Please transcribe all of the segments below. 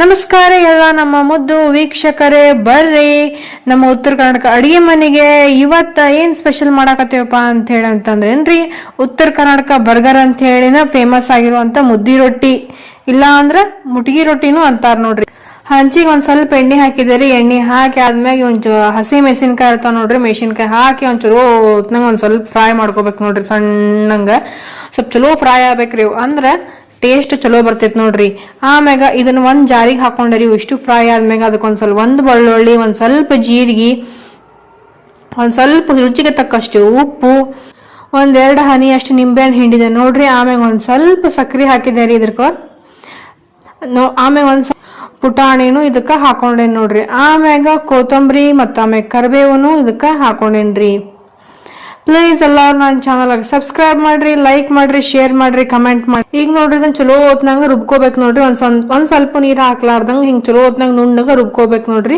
ನಮಸ್ಕಾರ ಎಲ್ಲ ನಮ್ಮ ಮುದ್ದು ವೀಕ್ಷಕರೇ, ಬರ್ರಿ. ನಮ್ಮ ಉತ್ತರ ಕರ್ನಾಟಕ ಅಡಿಗೆ ಮನೆಗೆ ಇವತ್ತ ಏನ್ ಸ್ಪೆಷಲ್ ಮಾಡಾಕತ್ತೀವಪ್ಪ ಅಂತ ಹೇಳಿ ಅಂತಂದ್ರೇನ್ರಿ? ಉತ್ತರ ಕರ್ನಾಟಕ ಬರ್ಗರ್ ಅಂತ ಹೇಳಿನ ಫೇಮಸ್ ಆಗಿರುವಂತ ಮುದ್ದಿ ರೊಟ್ಟಿ. ಇಲ್ಲ ಅಂದ್ರ ಮುಟ್ಗಿ ರೊಟ್ಟಿನೂ ಅಂತಾರ ನೋಡ್ರಿ. ಹಂಚಿಗೆ ಒಂದ್ ಸ್ವಲ್ಪ ಎಣ್ಣೆ ಹಾಕಿದೇರಿ. ಎಣ್ಣೆ ಹಾಕಿ ಆದ್ಮ್ಯಾಗ ಒಂಚೂ ಹಸಿ ಮೆಣಸಿನ್ಕಾಯಿ ಇರ್ತಾವ ನೋಡ್ರಿ. ಮೆಣಸಿನ್ಕಾಯಿ ಹಾಕಿ ಒಂಚೂರು ಹೊತ್ನಾಗ ಒಂದ್ ಸ್ವಲ್ಪ ಫ್ರೈ ಮಾಡ್ಕೋಬೇಕು ನೋಡ್ರಿ ಸಣ್ಣಂಗ. ಸ್ವಲ್ಪ ಚಲೋ ಫ್ರೈ ಆಗ್ಬೇಕ್ರಿ. ಅಂದ್ರ ಟೇಸ್ಟ್ ಚಲೋ ಬರ್ತೈತಿ ನೋಡ್ರಿ. ಆಮ್ಯಾಗ ಇದನ್ನ ಒಂದ್ ಜಾರಿಗೆ ಹಾಕೊಂಡ್ರಿ ಇಷ್ಟು ಫ್ರೈ ಆದ್ಮ್ಯಾಗ ಅದಕ್ಕೆ ಒಂದ್ ಸ್ವಲ್ಪ, ಒಂದ್ ಬೆಳ್ಳುಳ್ಳಿ, ಒಂದ್ ಸ್ವಲ್ಪ ಜೀರಿಗೆ, ಒಂದ್ ಸ್ವಲ್ಪ ರುಚಿಗೆ ತಕ್ಕಷ್ಟು ಉಪ್ಪು ಒಂದೆರಡು ಹನಿ ಅಷ್ಟು ನಿಂಬೆಹಣ್ಣು ಹಿಂಡಿದೆ ನೋಡ್ರಿ. ಆಮ್ಯಾಗ ಒಂದ್ ಸ್ವಲ್ಪ ಸಕ್ರೆ ಹಾಕಿದೆ ರೀ ಇದಕ್ಕ ನೋ ಆಮ್ಯಾಗ ಒಂದ್ ಪುಟಾಣಿನೂ ಇದಕ್ಕ ಹಾಕೊಂಡೇನಿ ನೋಡ್ರಿ. ಆಮ್ಯಾಗ ಕೊತ್ತಂಬರಿ ಮತ್ತ ಆಮ್ಯಾಗ ಕರಿಬೇವನು ಇದಕ್ಕ ಹಾಕೊಂಡೇನ್ರಿ. ಪ್ಲೀಸ್ ಎಲ್ಲಾರು ನನ್ನ ಚಾನಲ್ ಸಬ್ಸ್ಕ್ರೈಬ್ ಮಾಡ್ರಿ ಲೈಕ್ ಮಾಡ್ರಿ ಶೇರ್ ಮಾಡ್ರಿ ಕಮೆಂಟ್ ಮಾಡಿ ಈಗ ನೋಡ್ರಿ ಇದನ್ನ ಚಲೋ ಹೊತ್ನಾಗ ರುಬ್ಕೋಬೇಕು ನೋಡ್ರಿ. ಒಂದ್ ಸ್ವಲ್ಪ ಒಂದ್ ಸ್ವಲ್ಪ ನೀರು ಹಾಕ್ಲಾರ್ದಂಗ ಹಿಂಗ್ ಚಲೋ ಹೊತ್ನಾಗ ನುಣ್ಣಗ ರುಬ್ಕೋಬೇಕು ನೋಡ್ರಿ.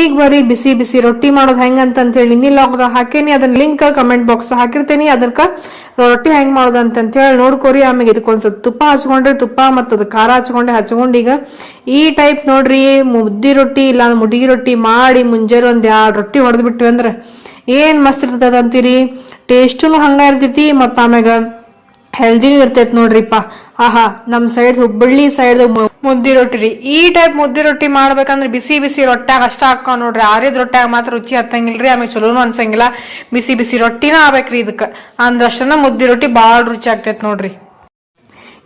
ಈಗ ಬರೀ ಬಿಸಿ ಬಿಸಿ ರೊಟ್ಟಿ ಮಾಡೋದು ಹೆಂಗ ಅಂತ ಹೇಳಿ ನಿಲ್ಲ ಹಾಕೇನಿ. ಅದನ್ನ ಲಿಂಕ್ ಕಮೆಂಟ್ ಬಾಕ್ಸ್ ಹಾಕಿರ್ತೇನಿ. ಅದಕ್ಕ ರೊಟ್ಟಿ ಹೆಂಗ್ ಮಾಡೋದು ಅಂತ ಹೇಳಿ ನೋಡ್ಕೋರಿ. ಆಮೇಲೆ ಇದಕ್ಕೆ ಒಂದ್ ಸ್ವಲ್ಪ ತುಪ್ಪ ಹಚ್ಕೊಂಡ್ರಿ. ತುಪ್ಪ ಮತ್ತ ಅದು ಖಾರ ಹಚ್ಕೊಂಡೆ, ಹಚ್ಕೊಂಡು ಈಗ ಈ ಟೈಪ್ ನೋಡ್ರಿ ಮುದ್ದಿ ರೊಟ್ಟಿ ಇಲ್ಲ ಮುಡಿಗಿ ರೊಟ್ಟಿ ಮಾಡಿ ಮುಂಜಾನೆ ಒಂದ್ ಎರಡು ರೊಟ್ಟಿ ಹೊಡೆದ್ಬಿಟ್ವಿ ಅಂದ್ರೆ ಏನ್ ಮಸ್ತ್ ಇರ್ತದ ಅಂತೀರಿ? ಟೇಸ್ಟುನು ಹಂಗ ಇರ್ತೈತಿ ಮತ್ತ ಆಮ್ಯಾಗ ಹೆಲ್ದಿನೂ ಇರ್ತೈತಿ ನೋಡ್ರಿಪ್ಪ. ಆಹಾ, ನಮ್ ಸೈಡ್ ಹುಬ್ಬಳ್ಳಿ ಸೈಡ್ ಮುದ್ದಿ ರೊಟ್ಟಿ ರೀ ಈ ಟೈಪ್ ಮುದ್ದಿ ರೊಟ್ಟಿ ಮಾಡ್ಬೇಕಂದ್ರೆ ಬಿಸಿ ಬಿಸಿ ರೊಟ್ಟ್ಯಾಗ ಅಷ್ಟ ಹಾಕೋ ನೋಡ್ರಿ. ಆರಿದ ರೊಟ್ಟ್ಯಾಗ ಮಾತ್ರ ರುಚಿ ಹತ್ತಂಗಿಲ್ರಿ ಆಮೇಲೆ ಚಲೋನು ಅನ್ಸಂಗಿಲ್ಲ. ಬಿಸಿ ಬಿಸಿ ರೊಟ್ಟಿನ ಆಗ್ಬೇಕ್ರಿ ಇದಕ್ಕ. ಅಂದ್ರಷ್ಟನ ಮುದ್ದಿ ರೊಟ್ಟಿ ಬಾಳ ರುಚಿ ಆಗ್ತೈತಿ ನೋಡ್ರಿ.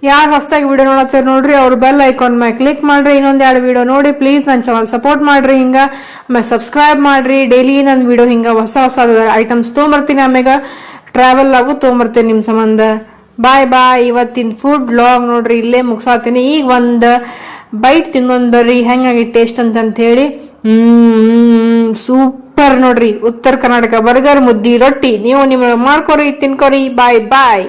ಯಾರು ಹೊಸದಾಗಿ ವಿಡಿಯೋ ನೋಡತ್ತೆ ನೋಡ್ರಿ, ಅವ್ರು ಬೆಲ್ ಐಕಾನ್ ಮೇಲೆ ಕ್ಲಿಕ್ ಮಾಡ್ರಿ, ಇನ್ನೊಂದು ಎರಡು ವಿಡಿಯೋ ನೋಡಿ ಪ್ಲೀಸ್ ನನ್ನ ಚಾನಲ್ ಸಪೋರ್ಟ್ ಮಾಡ್ರಿ ಹಿಂಗ. ಆಮೇಲೆ ಸಬ್ಸ್ಕ್ರೈಬ್ ಮಾಡ್ರಿ ಡೈಲಿ ನನ್ನ ವಿಡಿಯೋ ಹಿಂಗ ಹೊಸ ಹೊಸ ಐಟಮ್ಸ್ ತೊಗೊಂಬರ್ತೀನಿ ಆಮ್ಯಾಗ. ಟ್ರಾವೆಲ್ ಆಗು ತೊಗೊಂಬರ್ತೀನಿ ನಿಮ್ ಸಂಬಂಧ. ಬಾಯ್ ಬಾಯ್ ಇವತ್ತಿನ ಫುಡ್ ಲಾಗ್ ನೋಡ್ರಿ, ಇಲ್ಲೇ ಮುಗ್ಸಾತೀನಿ. ಈಗ ಒಂದ್ ಬೈಟ್ ತಿನ್ನೊಂದ್ ಬರ್ರಿ, ಹೆಂಗಾಗಿ ಟೇಸ್ಟ್ ಅಂತ ಹೇಳಿ ಸೂಪರ್ ನೋಡ್ರಿ. ಉತ್ತರ ಕರ್ನಾಟಕ ಬರ್ಗರ್ ಮುದ್ದಿ ರೊಟ್ಟಿ. ನೀವು ನಿಮ್ ಮಾಡ್ಕೊರಿ, ತಿನ್ಕೊರಿ. ಬಾಯ್ ಬಾಯ್